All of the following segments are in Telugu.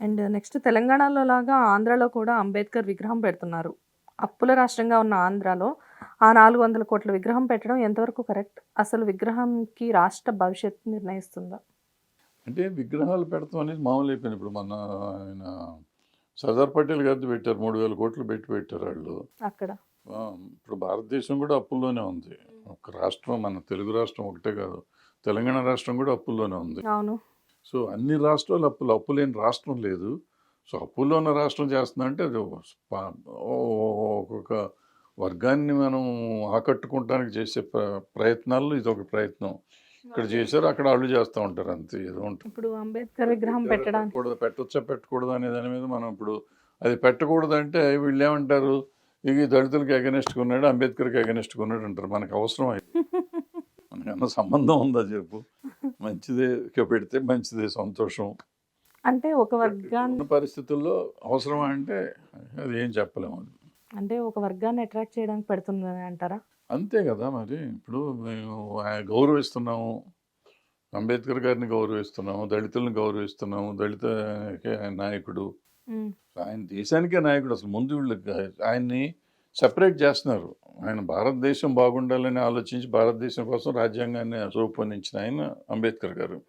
అండ్ నెక్స్ట్ తెలంగాణలో లాగా ఆంధ్రాలో కూడా అంబేద్కర్ విగ్రహం పెడుతున్నారు. అప్పుల రాష్ట్రంగా ఉన్న ఆంధ్రాలో ఆ నాలుగు వందల కోట్ల విగ్రహం పెట్టడం ఎంతవరకు కరెక్ట్? అసలు విగ్రహంకి రాష్ట్ర భవిష్యత్తు నిర్ణయిస్తుందా? అంటే విగ్రహాలు పెడతాం అనేది మామూలు అయిపోయింది. ఇప్పుడు మన ఆయన సర్దార్ పటేల్ గారిది పెట్టారు. మూడు వేల కోట్లు పెట్టి పెట్టారు వాళ్ళు. అక్కడ. ఇప్పుడు భారతదేశం కూడా అప్పుల్లోనే ఉంది. ఒక రాష్ట్రం మన తెలుగు రాష్ట్రం ఒకటే కాదు తెలంగాణ రాష్ట్రం కూడా అప్పుల్లోనే ఉంది. అవును. సో అన్ని రాష్ట్రాలు అప్పులు అప్పు లేని రాష్ట్రం లేదు. సో అప్పుల్లో ఉన్న రాష్ట్రం చేస్తుందంటే అంటే అది ఒక్కొక్క వర్గాన్ని మనం ఆకట్టుకోవడానికి చేసే ప్ర- ప్రయత్నాల్లో ఇది ఒక ప్రయత్నం. ఇక్కడ చేశారు అక్కడ వాళ్ళు చేస్తూ ఉంటారు అంతే ఏదో ఉంటుంది ఇప్పుడు అంబేద్కర్ విగ్రహం పెట్టకూడదు పెట్టొచ్చా పెట్టకూడదు అనే దాని మీద మనం ఇప్పుడు అది పెట్టకూడదు అంటే వీళ్ళు ఏమంటారు? ఇది దళితులకి అగెనిస్ట్గా ఉన్నాడు అంబేద్కర్కి అగెనిస్ట్గా ఉన్నాడు అంటారు. మనకు అవసరం అది మనకన్నా సంబంధం ఉందా చెప్పు? మంచిదే పెడితే మంచిదే సంతోషం. అంటే ఒక వర్గాన్ని పరిస్థితుల్లో అవసరమా అంటే అది ఏం చెప్పలేము అది. అంటే ఒక వర్గాన్ని అట్రాక్ట్ చేయడానికి పెడుతుందని అంటారా? అంతే కదా మరి. ఇప్పుడు మేము ఆయన గౌరవిస్తున్నాము. అంబేద్కర్ గారిని గౌరవిస్తున్నాము దళితులను గౌరవిస్తున్నాము దళిత నాయకుడు. ఆయన దేశానికే నాయకుడు. అసలు ముందు వీళ్ళు ఆయన్ని సెపరేట్ చేస్తున్నారు. ఆయన భారతదేశం బాగుండాలని ఆలోచించి భారతదేశం కోసం రాజ్యాంగాన్ని రూపొందించిన ఆయన అంబేద్కర్ గారు.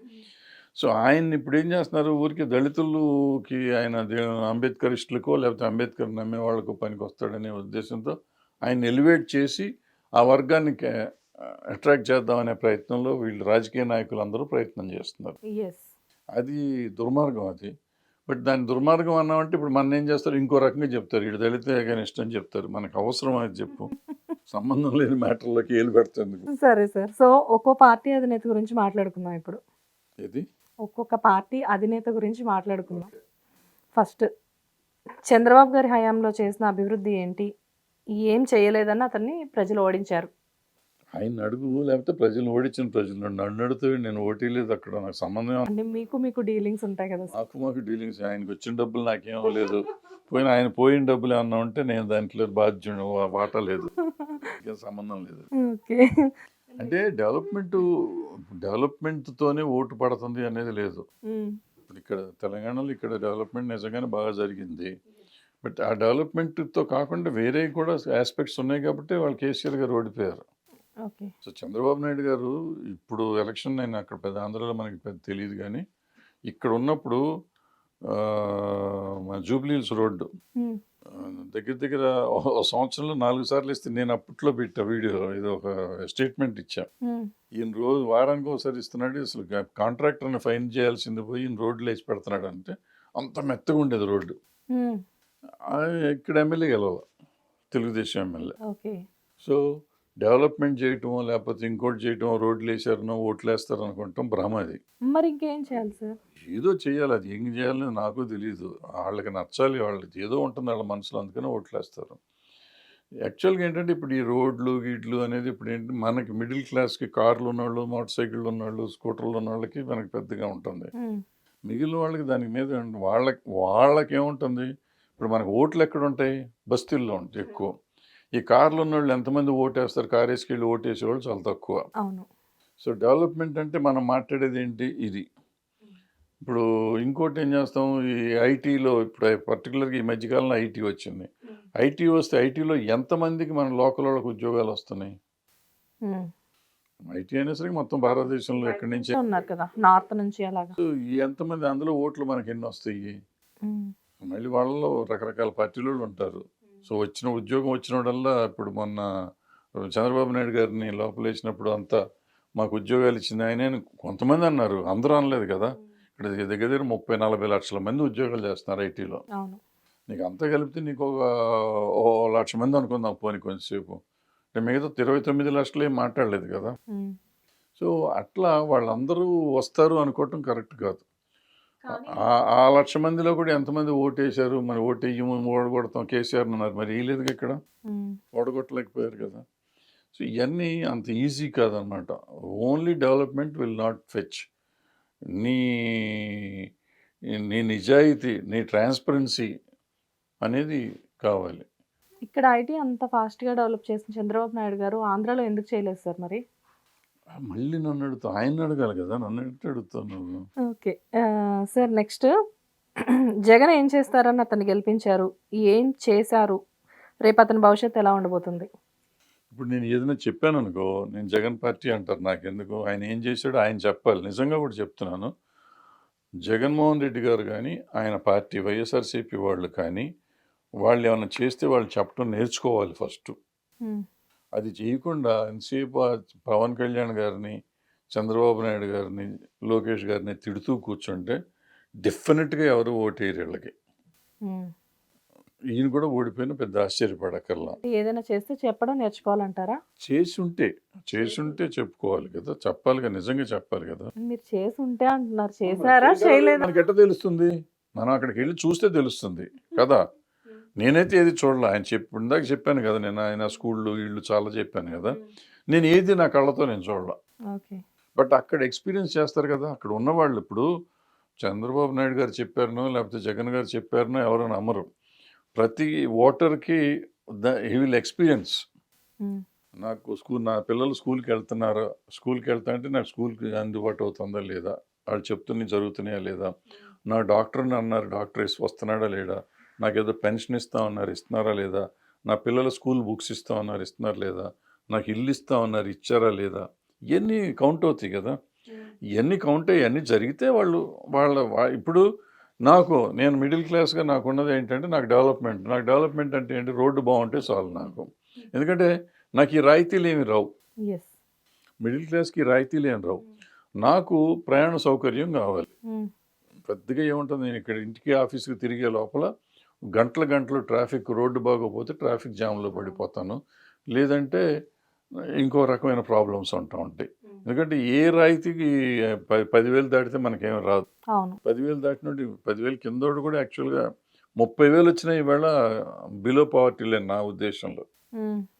సో ఆయన్ని ఇప్పుడు ఏం చేస్తున్నారు? ఊరికి దళితులకి ఆయన అంబేద్కరిస్టులకో లేకపోతే అంబేద్కర్ నమ్మే వాళ్ళకో పనికి వస్తాడనే ఉద్దేశంతో ఆయన ఎలివేట్ చేసి ఆ వర్గాన్ని అట్రాక్ట్ చేద్దామనే ప్రయత్నంలో వీళ్ళు రాజకీయ నాయకులు అందరూ ప్రయత్నం చేస్తున్నారు. అది దుర్మార్గం అది. బట్ దాని దుర్మార్గం అన్నామంటే ఇప్పుడు మన ఏం చేస్తారు? ఇంకో రకంగా చెప్తారు. వీడు దళిత ఇష్టం అని చెప్తారు. మనకు అవసరం అది చెప్పు. సంబంధం లేని మ్యాటర్లోకి ఏలు పెడుతుంది సరే సార్. సో ఒక్కో పార్టీ అధినేత గురించి మాట్లాడుకుందాం ఇప్పుడు. ఇది ఒక్కొక్క పార్టీ అధినేత గురించి మాట్లాడుకుందాం. ఫస్ట్ చంద్రబాబు గారి హయాంలో చేసిన అభివృద్ధి ఏంటి? ఏం చేయలేదని అతన్ని ప్రజలు ఓడించారు. ఆయన అడుగు లేకపోతే ప్రజలు ఓడించిన ప్రజలు నన్ను అడిగితే నేను ఓటీ లేదు అక్కడ నాకు సంబంధం అంటే మీకు మీకు డీలింగ్స్ ఉంటాయి కదా నాకు మాకు డీలింగ్స్ ఆయనకు వచ్చిన డబ్బులు నాకేం లేదు పోయిన ఆయన పోయిన డబ్బులు ఏమన్నా ఉంటే నేను దాంట్లో బాధ్యుడు వాటా లేదు. సంబంధం లేదు. ఓకే. అంటే డెవలప్మెంట్ డెవలప్మెంట్తోనే ఓటు పడుతుంది అనేది లేదు. ఇక్కడ తెలంగాణలో ఇక్కడ డెవలప్మెంట్ నిజంగానే బాగా జరిగింది. బట్ ఆ డెవలప్మెంట్తో కాకుండా వేరే కూడా ఆస్పెక్ట్స్ ఉన్నాయి కాబట్టి వాళ్ళు కేసీఆర్ గారు ఓడిపోయారు. సో చంద్రబాబు నాయుడు గారు ఇప్పుడు ఎలక్షన్ నేను అక్కడ పెద్ద ఆంధ్రాలో మనకి పెద్ద తెలియదు కానీ ఇక్కడ ఉన్నప్పుడు మన జూబ్లీహిల్స్ రోడ్డు దగ్గర దగ్గర సంవత్సరంలో నాలుగు సార్లు ఇస్తే నేను అప్పట్లో పెట్టా వీడియో ఇది ఒక స్టేట్మెంట్ ఇచ్చా. ఈయన రోజు వారానికి ఒకసారి ఇస్తున్నాడు అసలు కాంట్రాక్టర్ని ఫైన్ చేయాల్సింది పోయి ఈయన రోడ్లు వేసి పెడుతున్నాడు అంటే అంత మెత్తగా ఉండేది రోడ్డు. ఇక్కడ MLA గెలవ Telugu Desam MLA. Okay. So development చేయటమో లేకపోతే ఇంకోటి చేయటమో రోడ్లు వేసారనో ఓట్లు వేస్తారు అనుకుంటాం భ్రమ అది. మరి ఇంకేం చేయాలి సార్? ఏదో చేయాలి అది ఏం చేయాలని నాకు తెలియదు వాళ్ళకి నచ్చాలి వాళ్ళకి ఏదో ఉంటుంది వాళ్ళ మనసులో అందుకని ఓట్లు వేస్తారు యాక్చువల్గా ఏంటంటే ఇప్పుడు ఈ రోడ్లు గీడ్లు అనేది ఇప్పుడు ఏంటి మనకి మిడిల్ క్లాస్కి కార్లు ఉన్నవాళ్ళు మోటార్ సైకిళ్ళు ఉన్నవాళ్ళు స్కూటర్లు ఉన్న వాళ్ళకి మనకి పెద్దగా ఉంటుంది. మిగిలిన వాళ్ళకి దానికి మీద వాళ్ళకి వాళ్ళకి ఏముంటుంది ఇప్పుడు మనకు ఓట్లు ఎక్కడ ఉంటాయి బస్తీల్లో ఉంటాయి ఎక్కువ. ఈ కార్లు ఉన్న వాళ్ళు ఎంతమంది ఓటేస్తారు? కార్ వేసుకెళ్ళి ఓటేసే వాళ్ళు చాలా తక్కువ. అవును. సో డెవలప్మెంట్ అంటే మనం మాట్లాడేది ఏంటి? ఇది. ఇప్పుడు ఇంకోటి ఏం చేస్తాం? ఈ ఐటీలో ఇప్పుడు పర్టికులర్గా ఈ మధ్యకాలంలో ఐటీ వచ్చింది. ఐటీ వస్తే ఐటీలో ఎంతమందికి మన లోకల్ వాళ్ళకి ఉద్యోగాలు వస్తున్నాయి. ఐటీ అనేసరికి మొత్తం భారతదేశంలో ఎక్కడి నుంచి? ఉన్నారు కదా. నార్త్ నుంచి అలాగా. ఎంతమంది అందులో ఓట్లు మనకి ఎన్ని వస్తాయి మళ్ళీ వాళ్ళలో రకరకాల పార్టీలు వాళ్ళు ఉంటారు. సో వచ్చిన ఉద్యోగం వచ్చినోడల్లా ఇప్పుడు మొన్న చంద్రబాబు నాయుడు గారిని లోపలేసినప్పుడు అంతా మాకు ఉద్యోగాలు ఇచ్చింది ఆయన కొంతమంది అన్నారు. అందరూ అనలేదు కదా. ఇక్కడ దగ్గర దగ్గర ముప్పై నలభై లక్షల మంది ఉద్యోగాలు చేస్తున్నారు ఐటీలో. నీకు అంతా కలిపితే నీకు ఒక ఓ లక్ష మంది అనుకుందాం పోనీ కొంచెంసేపు. అంటే మిగతా ఇరవై తొమ్మిది లక్షలు ఏం మాట్లాడలేదు కదా. సో అట్లా వాళ్ళందరూ వస్తారు అనుకోవటం కరెక్ట్ కాదు. ఆ- లక్ష మందిలో కూడా ఎంతమంది ఓటేశారు? మరి ఓటు వేయము ఓడగొడతాం. కేసీఆర్ అన్నారు. మరి వేయలేదు ఇక్కడ? ఓడగొట్టలేకపోయారు కదా. సో ఇవన్నీ అంత ఈజీ కాదనమాట. Only development will not fetch. నీ నీ నిజాయితీ నీ ట్రాన్స్పరెన్సీ అనేది కావాలి. ఇక్కడ ఐటీ అంత ఫాస్ట్గా డెవలప్ చేసిన చంద్రబాబు నాయుడు గారు. ఆంధ్రాలో ఎందుకు చేయలేదు సార్ మరి? మళ్ళీ నన్ను అడుగుతావు ఆయన అడగాలి కదా నన్ను ఎట్లా అడుగుతావు నువ్వు? ఓకే సార్ నెక్స్ట్ జగన్ ఏం చేస్తారని అతన్ని గెలిపించారు ఏం చేశారు రేపు అతని భవిష్యత్తు ఎలా ఉండబోతుంది? ఇప్పుడు నేను ఏదైనా చెప్పాను అనుకో నేను జగన్ పార్టీ అంటారు నాకెందుకు ఆయన ఏం చేశాడో ఆయన చెప్పాలి నిజంగా కూడా చెప్తున్నాను. జగన్మోహన్ రెడ్డి గారు కానీ ఆయన పార్టీ వైఎస్ఆర్సీపీ వాళ్ళు కానీ వాళ్ళు ఏమైనా చేస్తే వాళ్ళు చెప్పడం నేర్చుకోవాలి ఫస్ట్. అది చేయకుండా ఎంతసేపు పవన్ కళ్యాణ్ గారిని చంద్రబాబు నాయుడు గారిని లోకేష్ గారిని తిడుతూ కూర్చుంటే డెఫినెట్గా ఎవరు ఓటేయరు వీళ్ళకి. ఈయన కూడా ఓడిపోయిన పెద్ద ఆశ్చర్యపడక్కర్లా. ఏదైనా చేస్తే చెప్పడం నేర్చుకోవాలంటారా? చేసి ఉంటే చేసి ఉంటే చెప్పుకోవాలి కదా. చెప్పాలి కదా నిజంగా చెప్పాలి కదా. మీరు చేసి ఉంటే అంటున్నారు చేశారా? చేయలేదా? మనకి ఎట్ట తెలుస్తుంది? మనం అక్కడికి వెళ్ళి చూస్తే తెలుస్తుంది కదా. నేనైతే ఏది చూడాలి. ఆయన చెప్పి ఇందాక చెప్పాను కదా నేను ఆయన స్కూళ్ళు ఇళ్ళు చాలా చెప్పాను కదా. నేను ఏది నా కళ్ళతో నేను చూడాల. ఓకే. బట్ అక్కడ ఎక్స్పీరియన్స్ చేస్తారు కదా అక్కడ ఉన్నవాళ్ళు ఇప్పుడు చంద్రబాబు నాయుడు గారు చెప్పారనో లేకపోతే జగన్ గారు చెప్పారనో ఎవరో నమ్మరు. ప్రతి ఓటర్కి ద హీ విల్ ఎక్స్పీరియన్స్. నాకు స్కూల్ నా పిల్లలు స్కూల్కి వెళ్తున్నారు. స్కూల్కి వెళ్తా అంటే నాకు స్కూల్కి అందుబాటు అవుతుందా లేదా? వాళ్ళు చెప్తున్నవి జరుగుతున్నాయా లేదా? నా డాక్టర్ని అన్నారు డాక్టర్ వస్తున్నాడా లేడా నాకు ఏదో పెన్షన్ ఇస్తా ఉన్నారు ఇస్తున్నారా లేదా? నా పిల్లల స్కూల్ బుక్స్ ఇస్తా ఉన్నారు ఇస్తున్నారు లేదా? నాకు ఇల్లు ఇస్తా ఉన్నారు ఇచ్చారా లేదా? ఇవన్నీ కౌంట్ అవుతాయి కదా. ఇవన్నీ కౌంట్ అయ్యి అన్నీ జరిగితే వాళ్ళు వాళ్ళ ఇప్పుడు నాకు నేను మిడిల్ క్లాస్గా నాకు ఉన్నది ఏంటంటే నాకు డెవలప్మెంట్. నాకు డెవలప్మెంట్ అంటే ఏంటి? రోడ్డు బాగుంటే చాలు నాకు. ఎందుకంటే నాకు ఈ రాయితీలు ఏమి రావు. మిడిల్ క్లాస్కి రాయితీలు ఏమి రావు. నాకు ప్రయాణ సౌకర్యం కావాలి. పెద్దగా ఏముంటుంది? నేను ఇక్కడ ఇంటికి ఆఫీస్కి తిరిగే లోపల గంటల గంటలు ట్రాఫిక్ రోడ్డు బాగోపోతే ట్రాఫిక్ జామ్లో పడిపోతాను. లేదంటే ఇంకో రకమైన ప్రాబ్లమ్స్ ఉంటా ఉంటాయి. ఎందుకంటే ఏ రాయితీకి పదివేలు దాటితే మనకేం రాదు. పదివేలు దాటినోడు పదివేలు కిందోడు కూడా యాక్చువల్గా ముప్పై వేలు వచ్చిన ఈవేళ బిలో పవర్టీ లేని నా ఉద్దేశంలో.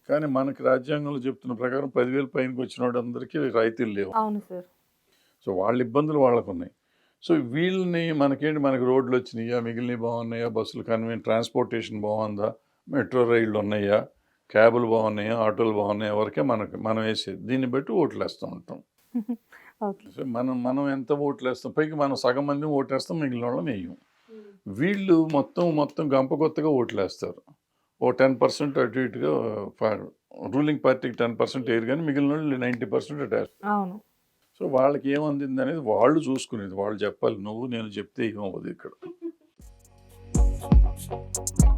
కానీ మనకి రాజ్యాంగంలో చెప్తున్న ప్రకారం పదివేలు పైనకి వచ్చిన వాళ్ళందరికీ రాయితీలు లేవు. సో వాళ్ళ ఇబ్బందులు వాళ్ళకు ఉన్నాయి సో వీళ్ళని మనకేంటి? మనకి రోడ్లు వచ్చినాయా మిగిలినవి బాగున్నాయా? బస్సులు కన్వీన్ ట్రాన్స్పోర్టేషన్ బాగుందా? మెట్రో రైళ్ళు ఉన్నాయా? క్యాబులు బాగున్నాయా? ఆటోలు బాగున్నాయా? వరకే మనకి మనం వేసేది దీన్ని బట్టి ఓట్లు వేస్తూ ఉంటాం సో మనం మనం ఎంత ఓట్లు వేస్తాం పైకి మనం సగం మంది ఓటేస్తాం మిగిలిన వాళ్ళం వేయం వీళ్ళు మొత్తం మొత్తం గంప కొత్తగా ఓట్లు వేస్తారు ఓ టెన్ పర్సెంట్ అటు ఇటుగా రూలింగ్ పార్టీకి టెన్ పర్సెంట్ వేయరు కానీ మిగిలిన వాళ్ళు నైంటీ పర్సెంట్ అటు అవును. సో వాళ్ళకి ఏమందింది అనేది వాళ్ళు చూసుకునేది. వాళ్ళు చెప్పాలి నువ్వు నేను చెప్తే ఏమవ్వదు ఇక్కడ.